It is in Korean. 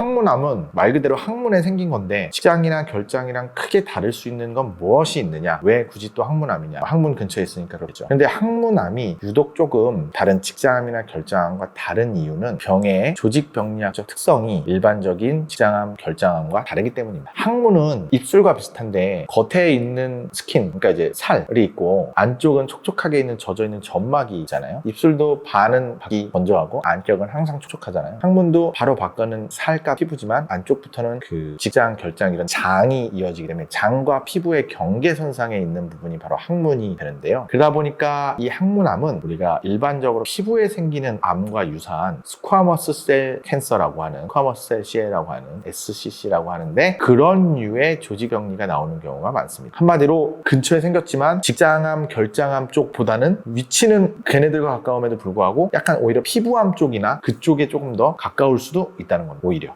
항문암은 말 그대로 항문에 생긴 건데 직장이나 결장이랑 크게 다를 수 있는 건 무엇이 있느냐? 왜 굳이 또 항문암이냐? 항문 근처에 있으니까 그렇죠. 근데 항문암이 유독 조금 다른 직장암이나 결장암과 다른 이유는 병의 조직 병리학적 특성이 일반적인 직장암, 결장암과 다르기 때문입니다. 항문은 입술과 비슷한데 겉에 있는 스킨, 그러니까 이제 살이 있고 안쪽은 촉촉하게 있는 젖어 있는 점막이 있잖아요. 입술도 반은 밖이 건조하고 안격은 항상 촉촉하잖아요. 항문도 바로 바꿔는 살과 피부지만 안쪽부터는 그 직장, 결장 이런 장이 이어지기 때문에 장과 피부의 경계선상에 있는 부분이 바로 항문이 되는데요. 그러다 보니까 이 항문암은 우리가 일반적으로 피부에 생기는 암과 유사한 스쿼머스 셀 캔서라고 하는 스쿼머스 셀 CL라고 하는 SCC라고 하는데 그런 류의 조직병리가 나오는 경우가 많습니다. 한마디로 근처에 생겼지만 직장암, 결장암 쪽보다는 위치는 걔네들과 가까움에도 불구하고 약간 오히려 피부암 쪽이나 그쪽에 조금 더 가까울 수도 있다는 겁니다. 오히려.